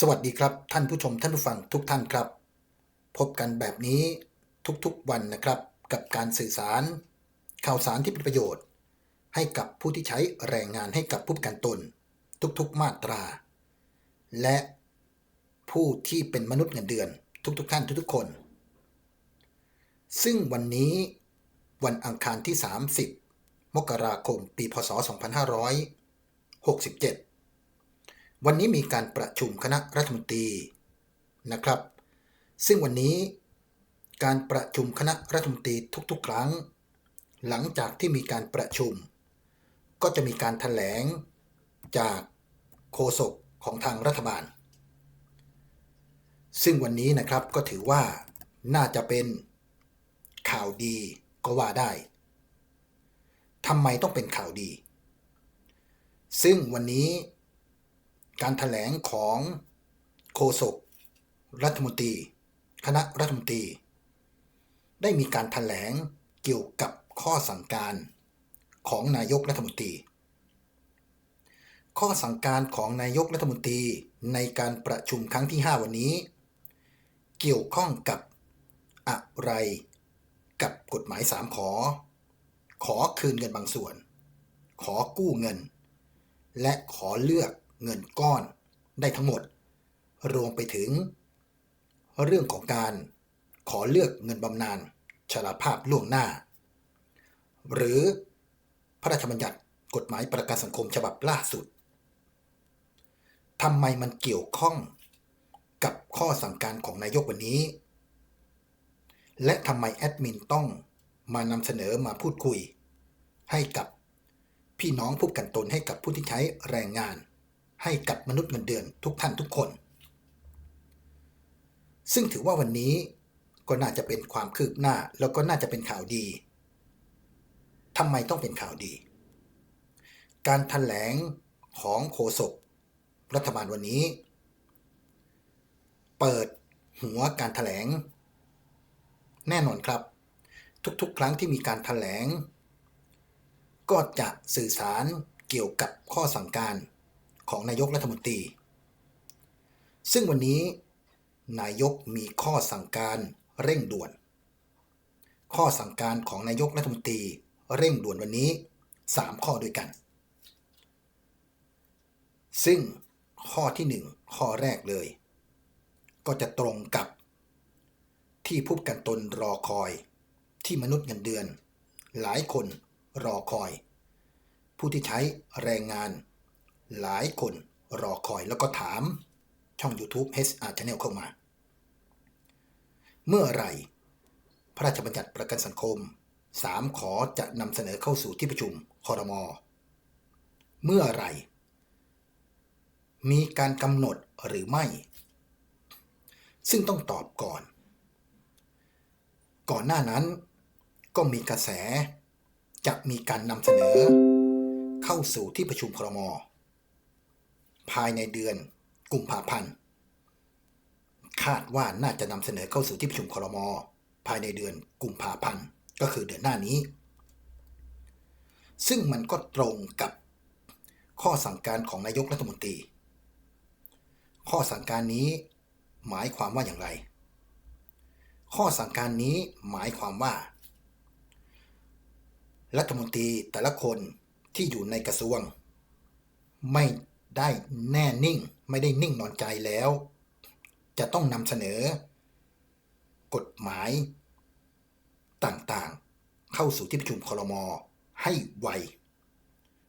สวัสดีครับ ท่านผู้ชมท่านผู้ฟังทุกท่านครับ พบกันแบบนี้ทุกๆวันนะครับ กับการสื่อสาร ข่าวสารที่เป็นประโยชน์ ให้กับผู้ที่ใช้แรงงานให้กับผู้ประกันตน ทุกๆมาตรา และผู้ที่เป็นมนุษย์เงินเดือน ทุกๆท่านทุกๆคน ซึ่งวันนี้วันอังคารที่ 30 มกราคม ปีพศ 2567 วันนี้มีการประชุมคณะรัฐมนตรีนะครับ ซึ่งวันนี้การประชุมคณะรัฐมนตรีทุกๆ ครั้ง หลังจากที่มีการประชุม ก็จะมีการถแถลงจากโฆษกของทางรัฐบาล ซึ่งวันนี้นะครับก็ถือว่าน่าจะเป็นข่าวดีก็ว่าได้ทำไมต้องเป็นข่าวดี ซึ่งวันนี้ การถแถลงของโฆษกรัฐมนตรี คณะรัฐมนตรี ได้มีการถแถลงเกี่ยวกับข้อสั่งการของนายกรัฐมนตรี ข้อสั่งการของนายกรัฐมนตรีในการประชุมครั้งที่ 5 วันนี้ เกี่ยวข้องกับอะไรกับกฎหมาย 3 ขอ ขอคืนเงินบางส่วน ขอกู้เงิน และขอเลือก เงินก้อนได้ทั้งหมด รวมไปถึง เรื่องของการขอเลือกเงินบำนาญชราภาพล่วงหน้า หรือพระราชบัญญัติกฎหมายประกันสังคมฉบับล่าสุดทำไมมันเกี่ยวข้องกับข้อสั่งการของนายกวันนี้ และทำไมแอดมินต้องมานำเสนอมาพูดคุย ให้กับพี่น้องผู้กันตนให้กับผู้ที่ใช้แรงงาน ให้กับมนุษย์เงินเดือนทุกท่านทุกคน ซึ่งถือว่าวันนี้ก็น่าจะเป็นความคืบหน้า แล้วก็น่าจะเป็นข่าวดีทำไมต้องเป็นข่าวดี การถแถลงของโฆษกรัฐบาลวันนี้ เปิดหัวการถแถลง แน่นอนครับ ทุกๆ ครั้งที่มีการถแถลง ก็จะสื่อสารเกี่ยวกับข้อสั่งการ ของนายกรัฐมนตรี ซึ่งวันนี้นายกมีข้อสั่งการเร่งด่วน ข้อสั่งการของนายกรัฐมนตรีเร่งด่วนวันนี้ 3 ข้อด้วยกัน ซึ่งข้อที่ 1 ข้อแรกเลย ก็จะตรงกับที่ผู้กันตนรอคอยที่มนุษย์เงินเดือน หลายคนรอคอย ผู้ที่ใช้แรงงาน หลายคนรอคอยแล้วก็ถามช่อง YouTube HR Channel เข้ามา เมื่อไรพระราชบัญญัติประกันสังคม 3 ขอจะนำเสนอเข้าสู่ที่ประชุมคอรมอเมื่อไรมีการกำหนดหรือไม่ ซึ่งต้องตอบก่อน ก่อนหน้านั้นก็มีกระแส จะมีการนำเสนอ เข้าสู่ที่ประชุมครมอ ภายในเดือนกุมภาพันธ์ คาดว่าน่าจะนำเสนอเข้าสู่ที่ประชุมครมภายในเดือนกุมภาพันธ์ก็คือเดือนหน้านี้ ซึ่งมันก็ตรงกับข้อสั่งการของนายกรัฐมนตรี ข้อสั่งการนี้หมายความว่าอย่างไร ข้อสั่งการนี้หมายความว่า รัฐมนตรีแต่ละคนที่อยู่ในกระทรวง ไม่ ได้แน่นิ่งไม่ได้นิ่งนอนใจแล้ว จะต้องนำเสนอ กฎหมายต่างๆ เข้าสู่ที่ประชุมครมให้ไว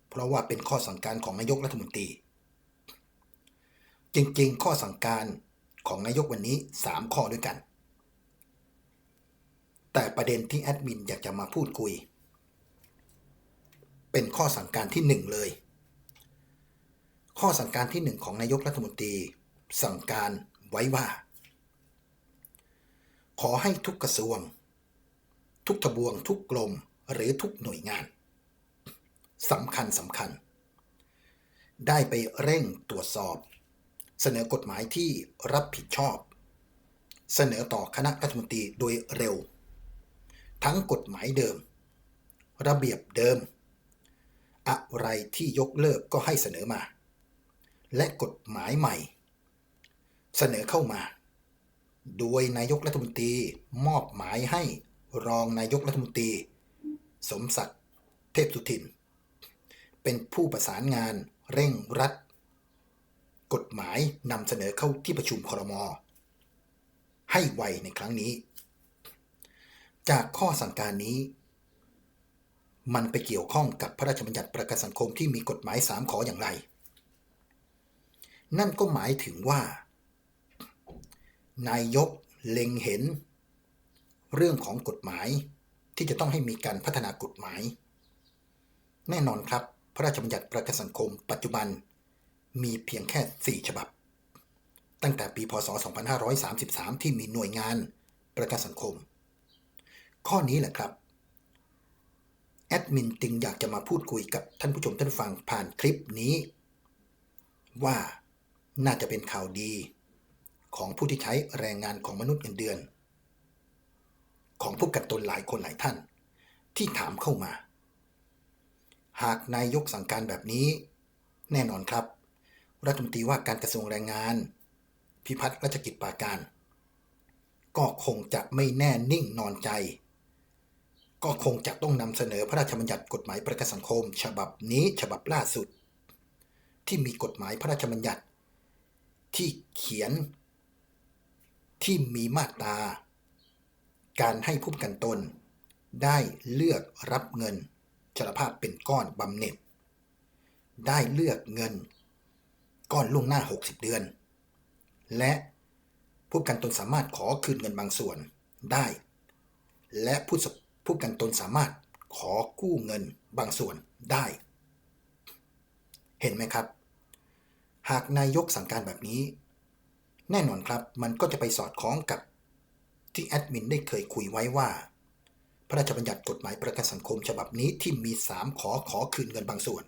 เพราะว่าเป็นข้อสั่งการของนายกรัฐมนตรี จริงๆ ข้อสั่งการของนายกวันนี้ 3 ข้อด้วยกัน แต่ประเด็นที่แอดมินอยากจะมาพูดคุย เป็นข้อสั่งการที่ 1 เลย ข้อสั่งการที่ 1 ของนายกรัฐมนตรี สั่งการไว้ว่า ขอให้ทุกกระทรวง ทุกทบวง ทุกกรมหรือทุกหน่วยงานสำคัญสำคัญ ได้ไปเร่งตรวจสอบ เสนอกฎหมายที่รับผิดชอบ เสนอต่อคณะรัฐมนตรีโดยเร็ว ทั้งกฎหมายเดิม ระเบียบเดิม อะไรที่ยกเลิกก็ให้เสนอมา และกฎหมายใหม่ เสนอเข้ามา โดยนายกรัฐมนตรีมอบหมายให้รองนายกรัฐมนตรี สมศักดิ์เทพสุทิน เป็นผู้ประสานงานเร่งรัด กฎหมายนำเสนอเข้าที่ประชุมครมให้ไวในครั้งนี้ จากข้อสั่งการนี้ มันไปเกี่ยวข้องกับพระราชบัญญัติประกันสังคมที่มีกฎหมายสามขออย่างไร นั่นก็หมายถึงว่า นายกเล็งเห็น เรื่องของกฎหมายที่จะต้องให้มีการพัฒนากฎหมาย แน่นอนครับ พระราชบัญญัติประกันสังคม ปัจจุบันมีเพียงแค่ 4 ฉบับ ตั้งแต่ปีพศ 2533 ที่มีหน่วยงานประกันสังคม ข้อนี้แหละครับ แอดมินจึงอยากจะมาพูดคุยกับท่านผู้ชมท่านฟังผ่านคลิปนี้ ว่า น่าจะเป็นข่าวดีของผู้ที่ใช้แรงงานของมนุษย์เงินเดือน ของผู้กัดตนหลายคนหลายท่าน ที่ถามเข้ามา หากนายกสั่งการแบบนี้ แน่นอนครับ รัฐมนตรีว่าการกระทรวงแรงงาน พิพัฒน์รัชกิจปาการ ก็คงจะไม่แน่นิ่งนอนใจ ก็คงจะต้องนำเสนอพระราชบัญญัติกฎหมายประกันสังคม ฉบับนี้ฉบับล่าสุด ที่มีกฎหมายพระราชบัญญัติ ที่เขียน ที่มีมาตราการให้ผู้ประกันตน ได้เลือกรับเงินชรภาพเป็นก้อนบำเหน็จ ได้เลือกเงิน ก้อนล่วงหน้า 60 เดือน และผู้ประกันตนสามารถขอคืนเงินบางส่วนได้ และผู้ผู้ประกันตนสามารถขอกู้เงินบางส่วนได้ เห็นไหมครับ หากนายกสั่งการแบบนี้ แน่นอนครับมันก็จะไปสอดคล้องกับที่แอดมินได้เคยคุยไว้ว่า พระราชบัญญัติกฎหมายประกันสังคมฉบับนี้ที่มี 3 ขอขอคืนเงินบางส่วน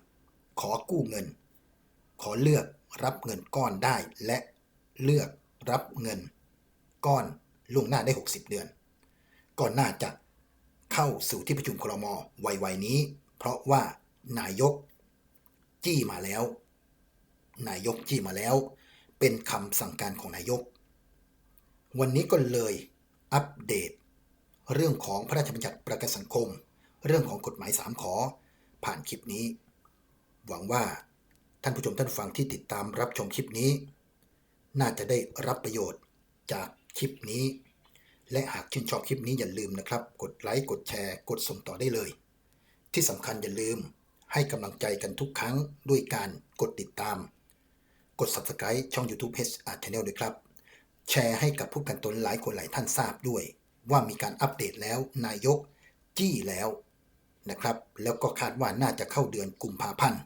ขอกู้เงิน ขอเลือกรับเงินก้อนได้และเลือกรับเงิน ก้อนล่วงหน้าได้ 60 เดือนก็น่าจะเข้าสู่ที่ประชุมครมไวๆนี้ เพราะว่านายก จี้มาแล้ว นายกจี้มาแล้ว เป็นคำสั่งการของนายก วันนี้ก็เลยอัปเดต เรื่องของพระราชบัญญัติประกันสังคม เรื่องของกฎหมายสามขอ ผ่านคลิปนี้ หวังว่าท่านผู้ชมท่านฟังที่ติดตามรับชมคลิปนี้ น่าจะได้รับประโยชน์จากคลิปนี้ และหากชื่นชอบคลิปนี้อย่าลืมนะครับ กดไลค์กดแชร์ กดส่งต่อได้เลย ที่สำคัญอย่าลืมให้กำลังใจกันทุกครั้งด้วยการกดติดตาม กด subscribe ช่อง YouTube h r Channel ด้วยครับ แชร์ให้กับผู้กันตนหลายคนหลายท่านทราบด้วย ว่ามีการอัปเดตแล้วนายกจี้แล้วนะครับ แล้วก็คาดว่าน่าจะเข้าเดือนกุมภาพันธ์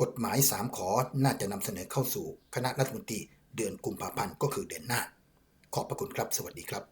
กฎหมาย 3 ขอน่าจะนำเสนอเข้าสู่คณะรัฐมนตรีเดือนกุมภาพันธ์ก็คือเดือนหน้า ขอบพระคุณครับ สวัสดีครับ